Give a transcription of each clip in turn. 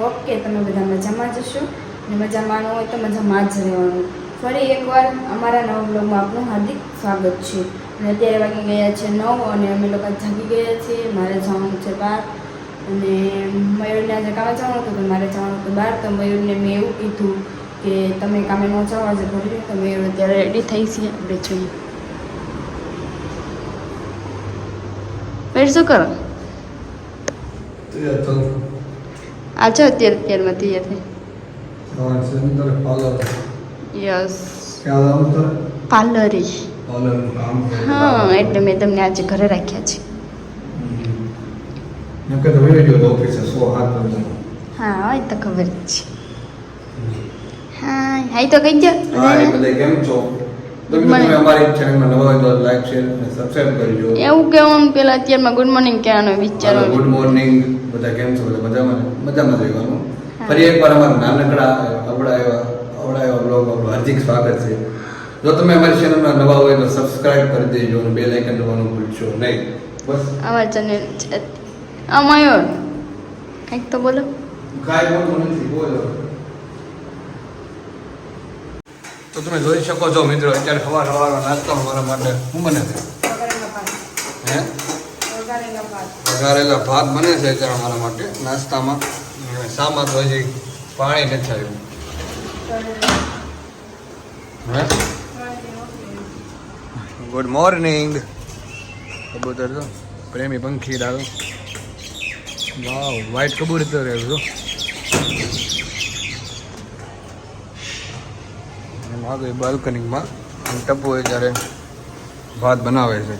Okay તમે બધા મજામાં જશો અને મજામાં ન હોય તો મજામાં જ રહેવાનું. ફરી એકવાર અમારા નવા બ્લોગમાં આપનું હાર્દિક સ્વાગત છે. અને અત્યારે વાગી ગયા છે નવ અને અમે લોકો જાગી ગયા છીએ. મારે જવાનું છે બહાર અને મયુરને આજે કામે જવાનું હતું તો મારે જવાનું હતું બહાર તો મયુરને મેં એવું કીધું કે તમે કામે ન જાઓ આજે ઘરે. તો મયુર અત્યારે રેડી થઈ છે. આપણે જોઈએ. શું કરો આ છે અત્યારે અત્યારમાં તૈયાર થઈ. યસ. પાર્લરે હા એટલે મેં તમને આજે ઘરે રાખ્યા છે. હા એ તો ખબર જ છે. હા હાઈ તો કહી દો હા એ બધા કેમ છો? અમારી ચેનલમાં નવા હોય તો લાઈક શેર અને સબસ્ક્રાઇબ કરજો. એવું કહેવાનું પેલા અત્યારમાં ગુડ મોર્નિંગ કહેવાનો વિચારો. ગુડ મોર્નિંગ બધા કેમ છો? બધા મજામાં? મજામાં રહેવાનું. ફરી એકવાર અમારા નાનકડા અવડા એવા અવડા એવા બ્લોગ આપણું હાર્દિક સ્વાગત છે. જો તમે અમારી ચેનલમાં નવા હોય તો સબસ્ક્રાઇબ કરી દેજો અને બે લાઇકન દબાવવાનું ભૂલશો નહીં. બસ. આવા ચેનલ છે. આ મયુર કંઈક તો બોલો. કાંઈ મોટું નથી બોલો. તો તમે જોઈ શકો છો મિત્રો અત્યારે સવાર સવારનો નાસ્તો મારા માટે શું બને છે? હે? વઘારેલા ભાત. બને છે અત્યારે મારા માટે નાસ્તામાં. શામાં તો હજી પાણી નથી આવ્યું. હે? ગુડ મોર્નિંગ કબૂતર તો પ્રેમી પંખી ડાળો. વાવ વ્હાઈટ કબૂતર તો છો આગળ બાલ્કનીમાં ટપુ જ્યારે ભાત બનાવે છે.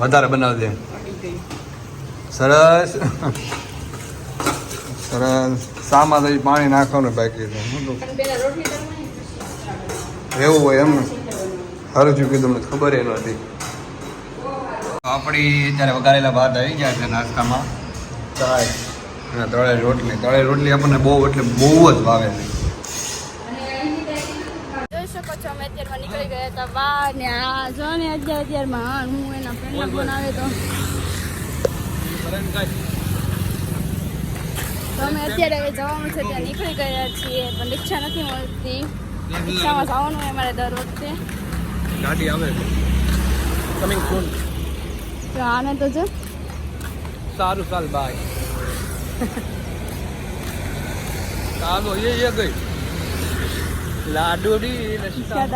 વધારે બનાવજે સરસ. સરસ. શામાં તો પાણી નાખવાનું બાકી છે. એવું હોય એમ. સારું થયું કીધું મને ખબર એ નથી આપણી અત્યારે વઘારેલા ભાત આવી ગયા છે નાસ્તામાં ચાય અને તળેલી રોટલી. તળેલી રોટલી આપણને બહુ એટલે બહુ જ ભાવે છે જોઈ શકો છો અમે અત્યારમાં નીકળી ગયા હતા બહાર ને આ જો ને અત્યારમાં હા હું એના ફ્રેન્ડના ફોન આવે તો. અમે અત્યારે હવે જવાનું છે ત્યાં નીકળી ગયા છીએ પણ રિક્ષા નથી મળતી. રિક્ષામાં જવાનું હોય મારે દર વખતે. ગાડી આવે છે. કમિંગ સૂન તો આને તો જો. સારું ચાલ બાય ચાલો એ એ ગઈ. લાડુડી રિક્ષા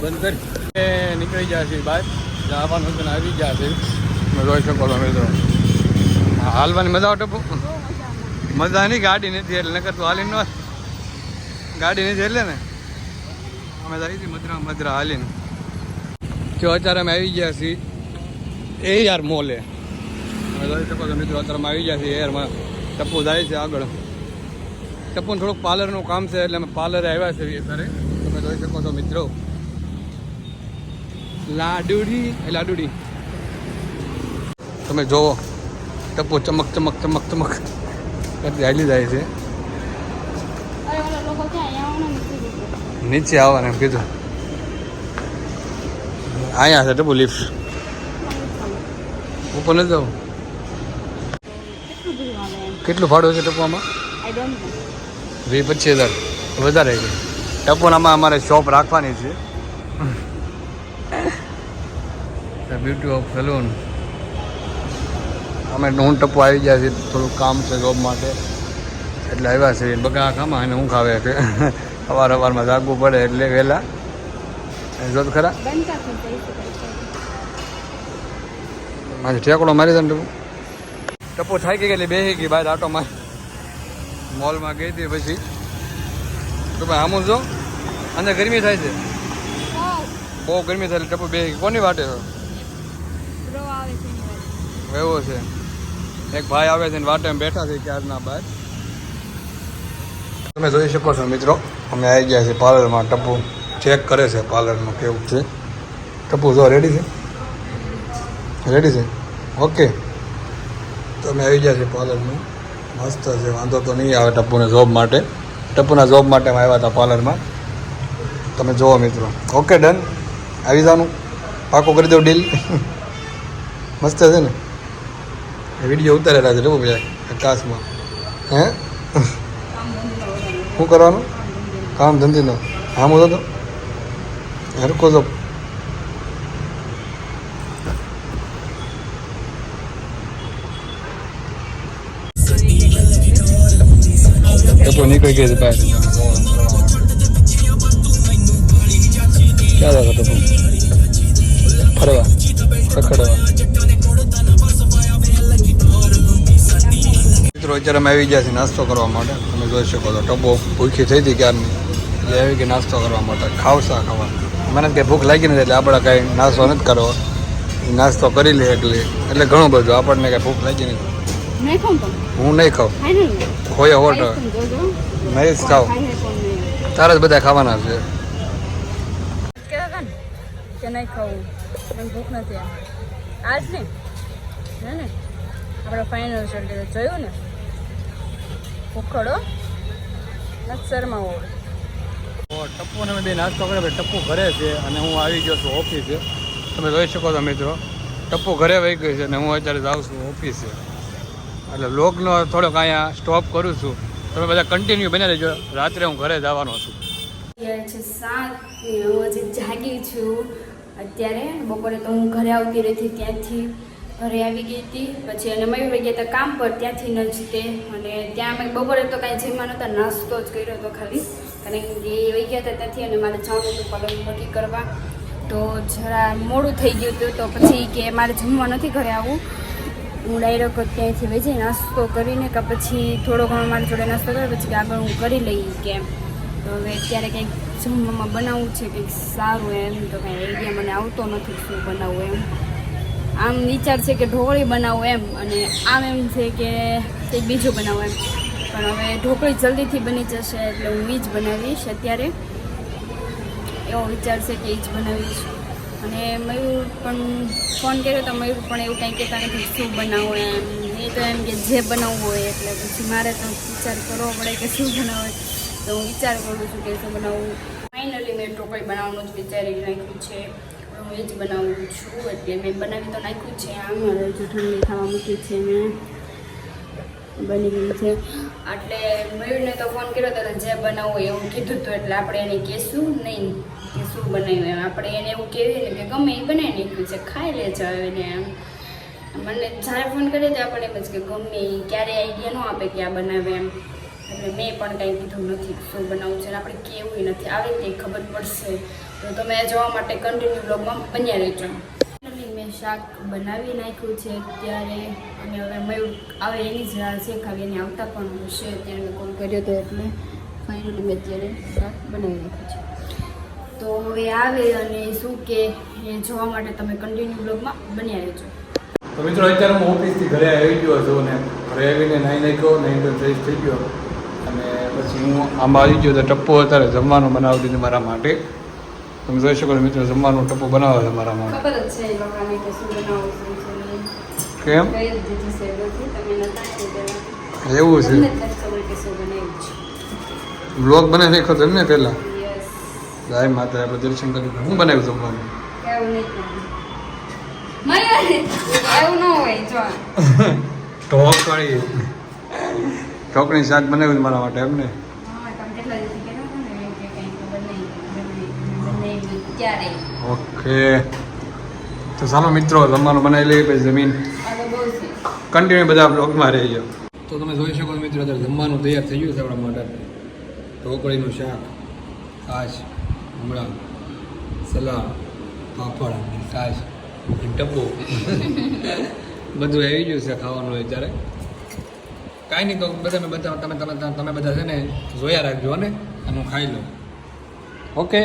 બંધ કરી. નીકળી જશે બહાર. જવાનું છે ને આવી તમે જોઈ શકો છો મિત્રો. હાલવાની મજા આવે ટપુ. મજા નહીં, ગાડી નથી એટલે નકર તું હાલીને ન ગાડી નથી એટલે ને? અમે જઈ હતી મધરા મધરા હાલીને. જો અત્યારે અમે આવી ગયા છીએ એ યાર મોલે. તમે જોઈ શકો છો મિત્રો, અત્યારે અમે આવી ગયા છીએ એરમાં ટપ્પુ જાય છે આગળ. ટપ્પુને થોડુંક પાર્લરનું કામ છે એટલે અમે પાર્લરે આવ્યા છીએ અત્યારે. તમે જોઈ શકો છો મિત્રો. લાડુડી. એ લાડુડી. તમે જોવો. ટપો ચમક ચમક ચમક ચમક. ચાલી જાય છે. નીચે આવવાનું એમ કીધું. અહીંયા છે ટપુ લિફ્ટ. ઉપર નથી જવું. કેટલું ભાડું છે ટપુઆમાં? વીસ પચીસ હજાર. વધારે ટપોનામાં અમારે શોપ રાખવાની છે. બ્યુટી ઓફ સલૂન અમે હું ટપો આવી ગયા છીએ થોડું કામ છે જોબ માટે. એટલે આવ્યા છે બગા ખામાં અને હું ખાવે છે. અવાર અવારમાં જાગવું પડે એટલે વહેલા. જો તો ખરા. મારે ઠેકડો મારી દે ને થાય ટપુ એટલે બેસી ગઈ બહાર આટો મારી. મોલમાં ગઈ હતી પછી. તો ભાઈ આમું જો અંદર ગરમી થાય છે. બહુ ગરમી થાય એટલે ટપુ બેસી ગઈ. કોની વાટે? છો બ્રો આવે છે એની વાત. એવો છે. એક ભાઈ આવે છે ને વાટે બેઠા છે ક્યારના બહાર તમે જોઈ શકો છો મિત્રો, અમે આવી ગયા છીએ પાર્લરમાં. ટપુ ચેક કરે છે પાર્લરનું કેવું છે. ટપુ જો રેડી છે? રેડી છે? ઓકે તો અમે આવી ગયા છીએ પાર્લરમાં. મસ્ત છે, વાંધો તો નહીં આવે ટપ્પુને જોબ માટે. ટપ્પુના જોબ માટે આવ્યા હતા પાર્લરમાં. તમે જુઓ મિત્રો. ઓકે ડન આવી જવાનું પાકો કરી દો ડીલ મસ્ત છે ને? વીડિયો ઉતારેલા છે જો ભાઈ આકાશમાં હે શું કરવાનું કામ ધંધીનો હા હું તો હરકો તો ટપો નીકળી ગઈ છે બહાર ક્યાં જતો ટપો ફરવા રખડવા અત્યારે અમે આવી ગયા છીએ નાસ્તો કરવા માટે. તમે જોઈ શકો છો ટપો ભૂખી થઈ હતી ક્યારની. એટલે આવી ગઈ નાસ્તો કરવા માટે ખાવસા ખાવા મને કંઈ ભૂખ લાગી નથી એટલે આપણે કાંઈ નાસ્તો નથી કરવો. નાસ્તો કરી લે એટલે એટલે ઘણું બધું આપણને કાંઈ ભૂખ લાગી નથી. નહીં હું નહીં ખાઉં. નહીં ખોયા હોટ નહીં જ ખાવ તારા જ બધા ખાવાના છે. ને કે નહીં ખાવું? મને ભૂખ નથી આજ ને? હે ને? આપણે ફાઇનલ રિઝલ્ટ જોયું ને? ભૂખડો નક્સરમાં ઓળ. ટપ્પુ અમે બે નાસ્તો કરે ભાઈ ટપ્પુ ઘરે છે અને હું આવી ગયો છું ઓફિસે. તમે જોઈ શકો છો મિત્રો ટપ્પુ ઘરે વહી ગયો છે અને હું અત્યારે જાઉં છું ઓફિસે. એટલે લોગનો થોડોક અહીંયા સ્ટોપ કરું છું. તમે બધા કન્ટિન્યુ બને રહેજો. રાત્રે હું ઘરે જવાનો છું. છે સાત હું હજી જાગી છું. અત્યારે બપોરે તો હું ઘરે આવતી રહી ત્યાંથી. ઘરે આવી ગઈ હતી. પછી અને મયુર ગયા હતા કામ પર ત્યાંથી ન જ તે અને ત્યાં અમે બપોરે તો કાંઈ જમવા નહોતા, નાસ્તો જ કર્યો હતો ખાલી. કારણ કે એ વહી ગયા હતા ત્યાંથી અને મારે જવાનું હતું પલંગ નક્કી કરવા. તો જરા મોડું થઈ ગયું હતું. તો પછી કે મારે જમવા નથી ઘરે આવવું હું ડાયરેક્ટ ત્યાંથી વહી જઈ નાસ્તો કરીને કે પછી થોડો ઘણો મારી જોડે નાસ્તો કર્યો. પછી આગળ હું કરી લઈ કેમ તો હવે અત્યારે કંઈક જમવામાં બનાવવું છે, કંઈક સારું એમ. તો કાંઈ આઈડિયા મને આવતો નથી શું બનાવવું એમ. આમ વિચાર છે કે ઢોકળી બનાવું એમ, અને આમ એમ છે કે કંઈક બીજું બનાવું એમ. પણ હવે ઢોકળી જલ્દીથી બની જશે એટલે હું એ બનાવીશ અત્યારે. એવો વિચાર છે કે એ જ બનાવીશ. અને મયુર પણ ફોન કર્યો તો મયુર પણ એવું કંઈ કહેતા નથી શું બનાવો એમ. એ તો એમ કે જે બનાવવું હોય એટલે પછી મારે તો વિચાર કરવો પડે કે શું બનાવે તો હું વિચાર કરું છું કે શું બનાવવું ફાઇનલી મેં ઢોકળી બનાવવાનું જ વિચારી નાખ્યું છે. હું એ જ બનાવું છું. એટલે મેં બનાવી તો નાખ્યું છે આમ. હવે જો ઠંડી થવા છે મેં. બની ગયું છે. એટલે મયુરને તો ફોન કર્યો હતો જે બનાવવું એવું કીધું હતું, એટલે આપણે એને કહેશું નહીં કે શું બનાવ્યું એમ. આપણે એને એવું કહેવીએ ને કે ગમે એ બનાવી નાખ્યું છે, ખાઈ લે હવે ને એમ મને જ્યારે ફોન કરીએ તો આપણે એમ જ કે ગમે, ક્યારે આઈડિયા ન આપે કે આ બનાવે એમ. એટલે મેં પણ કાંઈ કીધું નથી શું બનાવવું છે આપણે કેવું નથી. આવી રીતે ખબર પડશે. તો તમે જોવા માટે કન્ટિન્યુ બ્લોગમાં બન્યા રહેજો. મેં શાક બનાવી નાખ્યું છે. અત્યારે અને હવે મયુર આવે એની જ રાહ છે ખાલી એને આવતા પણ હશે. ત્યારે મેં કોલ કર્યો હતો એટલે ફાઇનલી મેં અત્યારે શાક બનાવી નાખ્યું છે. તો હવે આવે અને શું કે એ જોવા માટે તમે કન્ટિન્યુ બ્લોગમાં બન્યા રહેજો. તો મિત્રો અત્યારે હું ઓફિસથી ઘરે આવી ગયો છું ને ઘરે આવીને નાહી નાખ્યો, નાહી તો ફ્રેશ થઈ ગયો. અને પછી હું આમાં આવી ગયો તો ટપ્પો અત્યારે જમવાનું બનાવી દીધું મારા માટે. તમે જોઈ શકો મિત્રો જમવાનું ટપો બનાવે છે મારા માટે. ખબર જ છે એ લોકોને કે શું બનાવવું શું છે નહીં. કેમ? છે. એવું છે? ખબર બ્લોગ બનાવી નાખ્યો તમે ને પહેલાં? ગાય માતા આપણે દર્શન કરી હું બનાવ્યું જમવાનું? એવું ન હોય જો. ઢોકળી. ઢોકળી શાક બનાવ્યું છે મારા માટે એમ ને હા, તમે કેટલા દિવસથી કહેતા હતા ને કે કંઈ ખબર નહીં બનાવી ક્યારે ઓકે. તો ચાલો મિત્રો જમવાનું બનાવી લઈએ પછી જમીન. કન્ટિન્યુ બધા બ્લોગમાં રહી ગયો તો તમે જોઈ શકો મિત્રો અત્યારે જમવાનું તૈયાર થઈ ગયું છે આપણા માટે. ઢોકળીનું શાક છાશ હમણાં સલાડ પાપડ અને છાશ ડબ્બો બધું આવી ગયું છે ખાવાનું અત્યારે. કાંઈ નહીં તો બધાને બધા તમે તમે તમે બધા છે ને જોયા રાખજો ને? અને હું ખાઈ લઉં. ઓકે?